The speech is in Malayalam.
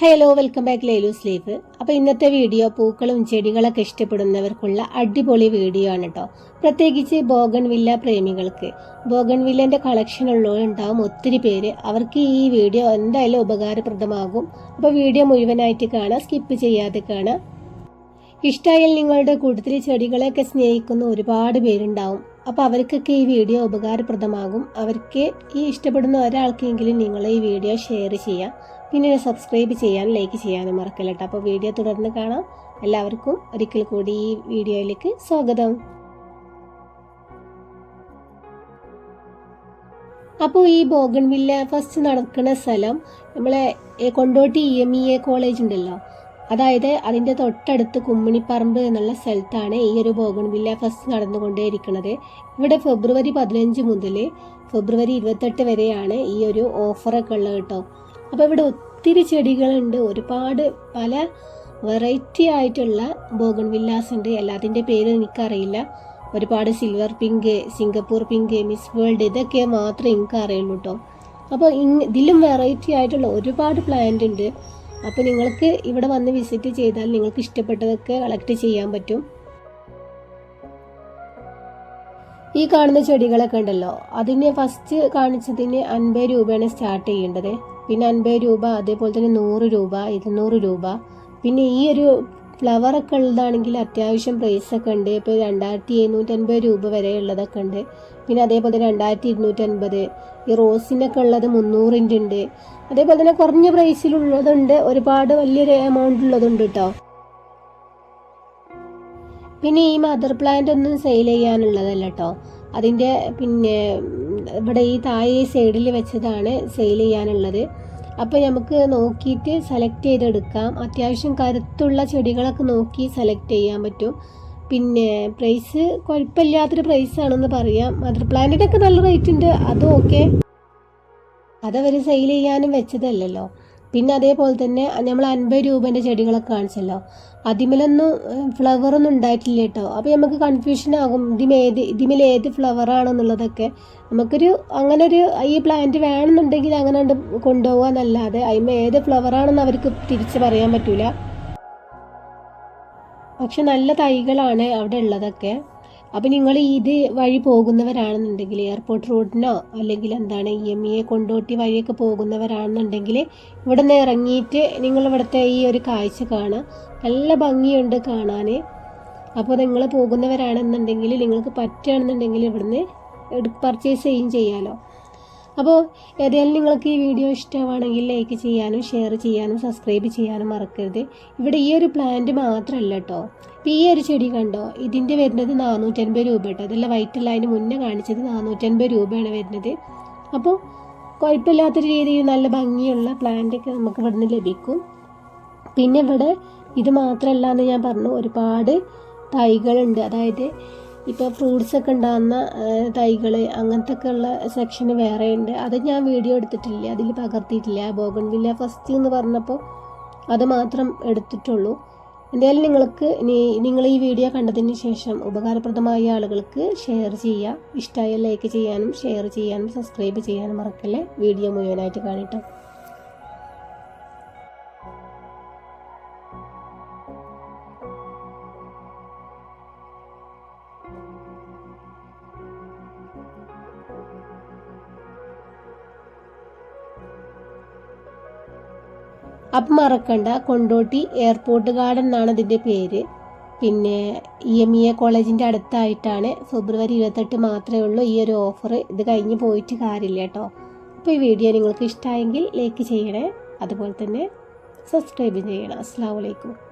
Hello welcome back Lailu leaf അപ്പോൾ ഇന്നത്തെ വീഡിയോ പൂക്കളും ചെടികളൊക്കെ ഇഷ്ടപ്പെടുന്നവർക്കുള്ള അടിപൊളി വീഡിയോ ആണ് കേട്ടോ പ്രത്യേകിച്ച് ബോഗൺ വില്ല പ്രേമികൾക്ക്. ബോഗൺ വില്ലന്റെ കളക്ഷൻ ഉള്ളവരുണ്ടാവും ഒത്തിരി പേര്. അവർക്ക് ഈ വീഡിയോ എന്തായാലും ഉപകാരപ്രദമാകും. അപ്പോൾ വീഡിയോ മുഴുവനായിട്ട് കാണാം സ്കിപ്പ് ചെയ്യാതെ കാണാം. ഇഷ്ടമായാൽ നിങ്ങളുടെ കൂട്ടത്തിൽ ചെടികളെയൊക്കെ സ്നേഹിക്കുന്ന ഒരുപാട് പേരുണ്ടാവും. അപ്പോൾ അവർക്കൊക്കെ ഈ വീഡിയോ ഉപകാരപ്രദമാകും. അവർക്ക് ഈ ഇഷ്ടപ്പെടുന്ന ഒരാൾക്കെങ്കിലും നിങ്ങൾ ഈ വീഡിയോ ഷെയർ ചെയ്യാം. പിന്നെ സബ്സ്ക്രൈബ് ചെയ്യാൻ ലൈക്ക് ചെയ്യാനും മറക്കില്ല കേട്ടോ അപ്പോൾ വീഡിയോ തുടർന്ന് കാണാം. എല്ലാവർക്കും ഒരിക്കൽ കൂടി ഈ വീഡിയോയിലേക്ക് സ്വാഗതം. അപ്പോൾ ഈ ബോഗൺവില്ല ഫസ്റ്റ് നടക്കുന്ന സ്ഥലം നമ്മളെ Kondotty E M E A college ഉണ്ടല്ലോ. അതായത് അതിന്റെ തൊട്ടടുത്ത് കുമ്മിണിപ്പറമ്പ് എന്നുള്ള സ്ഥലത്താണ് ഈ ഒരു ബോഗൺവില്ല ഫസ്റ്റ് നടന്നുകൊണ്ടേയിരിക്കുന്നത്. ഇവിടെ ഫെബ്രുവരി പതിനഞ്ച് മുതൽ ഫെബ്രുവരി ഇരുപത്തെട്ട് വരെയാണ് ഈ ഒരു ഓഫറൊക്കെ ഉള്ളത് കേട്ടോ. അപ്പോൾ ഇവിടെ ഒത്തിരി ചെടികളുണ്ട്. ഒരുപാട് പല വെറൈറ്റി ആയിട്ടുള്ള ബോഗൺവില്ലാസ് ഉണ്ട്. എല്ലാത്തിന്റെ പേര് എനിക്കറിയില്ല. ഒരുപാട് silver pink Singapore pink miss world ഇതൊക്കെ മാത്രമേ എനിക്ക് അറിയുള്ളൂ കേട്ടോ അപ്പോൾ ഇതിലും വെറൈറ്റി ആയിട്ടുള്ള ഒരുപാട് പ്ലാന്റ് ഉണ്ട്. അപ്പോൾ നിങ്ങൾക്ക് ഇവിടെ വന്ന് വിസിറ്റ് ചെയ്താൽ നിങ്ങൾക്ക് ഇഷ്ടപ്പെട്ടതൊക്കെ കളക്ട് ചെയ്യാൻ പറ്റും. ഈ കാണുന്ന ചെടികളൊക്കെ ഉണ്ടല്ലോ അതിന് ഫസ്റ്റ് കാണിച്ചതിന് അൻപത് രൂപയാണ് സ്റ്റാർട്ട് ചെയ്യേണ്ടത്. പിന്നെ അൻപത് രൂപ അതേപോലെ തന്നെ നൂറ് രൂപ ഇരുന്നൂറ് രൂപ. പിന്നെ ഈ ഒരു ഫ്ലവർ ഒക്കെ ഉള്ളതാണെങ്കിൽ അത്യാവശ്യം പ്രൈസ് ഒക്കെ ഉണ്ട്. ഇപ്പോൾ രണ്ടായിരത്തി എഴുന്നൂറ്റൻപത് രൂപ വരെ ഉള്ളതൊക്കെ ഉണ്ട്. പിന്നെ അതേപോലെ രണ്ടായിരത്തി ഇരുന്നൂറ്റൻപത് ഈ റോസിനൊക്കെ ഉള്ളത് മുന്നൂറിന്റെ ഉണ്ട്. അതേപോലെ തന്നെ കുറഞ്ഞ പ്രൈസിലുള്ളതുണ്ട്. ഒരുപാട് വലിയൊരു എമൗണ്ട് ഉള്ളതുണ്ട് കേട്ടോ. പിന്നെ ഈ മദർ പ്ലാന്റ് ഒന്നും സെയിൽ ചെയ്യാനുള്ളതല്ല കേട്ടോ. അതിന്റെ പിന്നെ ഇവിടെ ഈ താഴെ സൈഡിൽ വെച്ചതാണ് സെയിൽ ചെയ്യാനുള്ളത്. അപ്പോൾ നമുക്ക് നോക്കിയിട്ട് സെലക്ട് ചെയ്തെടുക്കാം. അത്യാവശ്യം കരുത്തുള്ള ചെടികളൊക്കെ നോക്കി സെലക്ട് ചെയ്യാൻ പറ്റും. പിന്നെ പ്രൈസ് കുഴപ്പമില്ലാത്തൊരു പ്രൈസ് ആണെന്ന് പറയാം. മദർ പ്ലാന്റിനൊക്കെ നല്ല റേറ്റ് ഉണ്ട്. അതും ഓക്കെ അതവർ സെയിൽ ചെയ്യാനും വെച്ചതല്ലല്ലോ. പിന്നെ അതേപോലെ തന്നെ നമ്മൾ അൻപത് രൂപേന്റെ ചെടികളൊക്കെ കാണിച്ചല്ലോ. അതിമേലൊന്നും ഫ്ലവറൊന്നും ഉണ്ടായിട്ടില്ല കേട്ടോ. അപ്പോൾ നമുക്ക് കൺഫ്യൂഷൻ ആകും ഇതിമേത് ഇതിമേൽ ഏത് ഫ്ലവർ ആണെന്നുള്ളതൊക്കെ നമുക്കൊരു അങ്ങനെ ഒരു ഈ പ്ലാന്റ് വേണമെന്നുണ്ടെങ്കിൽ അങ്ങനെ കൊണ്ടുപോകുക എന്നല്ലാതെ അതിമ ഏത് ഫ്ലവറാണെന്ന് അവർക്ക് തിരിച്ച് പറയാൻ പറ്റില്ല പക്ഷെ നല്ല തൈകളാണ് അവിടെ ഉള്ളതൊക്കെ. അപ്പം നിങ്ങൾ ഇത് വഴി പോകുന്നവരാണെന്നുണ്ടെങ്കിൽ എയർപോർട്ട് റോഡിനോ അല്ലെങ്കിൽ എന്താണ് ഇ എം ഇ കൊണ്ടോട്ടി വഴിയൊക്കെ പോകുന്നവരാണെന്നുണ്ടെങ്കിൽ ഇവിടെ നിന്ന് ഇറങ്ങിയിട്ട് നിങ്ങൾ ഇവിടുത്തെ ഈ ഒരു കാഴ്ച കാണാം നല്ല ഭംഗിയുണ്ട് കാണാൻ. അപ്പോൾ നിങ്ങൾ പോകുന്നവരാണെന്നുണ്ടെങ്കിൽ നിങ്ങൾക്ക് പറ്റുകയാണെന്നുണ്ടെങ്കിൽ ഇവിടുന്ന് പർച്ചേസ് ചെയ്യും ചെയ്യാമല്ലോ അപ്പോൾ ഏതായാലും നിങ്ങൾക്ക് ഈ വീഡിയോ ഇഷ്ടമാണെങ്കിൽ ലൈക്ക് ചെയ്യാനും ഷെയർ ചെയ്യാനും സബ്സ്ക്രൈബ് ചെയ്യാനും മറക്കരുത്. ഇവിടെ ഈ ഒരു പ്ലാന്റ് മാത്രമല്ല കേട്ടോ ഇപ്പോൾ ഈ ഒരു ചെടി കണ്ടോ? ഇതിന്റെ വരുന്നത് നാനൂറ്റൻപത് രൂപ കേട്ടോ അതല്ല വൈറ്റ് ലൈന് മുന്നേ കാണിച്ചത് നാനൂറ്റൻപത് രൂപയാണ് വരുന്നത്. അപ്പോൾ കുഴപ്പമില്ലാത്തൊരു രീതിയിൽ നല്ല ഭംഗിയുള്ള പ്ലാന്റൊക്കെ നമുക്ക് ഇവിടുന്ന് ലഭിക്കും. പിന്നെ ഇവിടെ ഇത് മാത്രമല്ല എന്ന് ഞാൻ പറഞ്ഞു. ഒരുപാട് തൈകളുണ്ട്. അതായത് ഇപ്പോൾ ഫ്രൂട്ട്സ് ഒക്കെ ഉണ്ടാകുന്ന തൈകൾ അങ്ങനത്തെ ഒക്കെ ഉള്ള സെക്ഷൻ വേറെ ഉണ്ട് അത് ഞാൻ വീഡിയോ എടുത്തിട്ടില്ല. അതിൽ പകർത്തിയിട്ടില്ല. ബോഗൺ വില്ല ഫസ്റ്റ് എന്ന് പറഞ്ഞപ്പോൾ അത് മാത്രം എടുത്തിട്ടുള്ളൂ. എന്തായാലും നിങ്ങൾക്ക് നിങ്ങൾ ഈ വീഡിയോ കണ്ടതിന് ശേഷം ഉപകാരപ്രദമായ ആളുകൾക്ക് ഷെയർ ചെയ്യുക. ഇഷ്ടമായ ലൈക്ക് ചെയ്യാനും ഷെയർ ചെയ്യാനും സബ്സ്ക്രൈബ് ചെയ്യാനും മറക്കല്ലേ? വീഡിയോ മുഴുവനായിട്ട് കാണിട്ടോ അപ്പം മറക്കണ്ട. കൊണ്ടോട്ടി എയർപോർട്ട് ഗാർഡൻ എന്നാണ് ഇതിന്റെ പേര്. പിന്നെ ഇ എം ഇ എ കോളേജിന്റെ അടുത്തായിട്ടാണ് ഫെബ്രുവരി ഇരുപത്തെട്ട് മാത്രമേ ഉള്ളൂ ഈ ഒരു ഓഫർ ഇത് കഴിഞ്ഞ് പോയിട്ട് കാര്യമില്ല കേട്ടോ. അപ്പോൾ ഈ വീഡിയോ നിങ്ങൾക്ക് ഇഷ്ടമായെങ്കിൽ ലൈക്ക് ചെയ്യണേ. അതുപോലെ തന്നെ സബ്സ്ക്രൈബ് ചെയ്യണം. അസ്സാം വലൈക്കും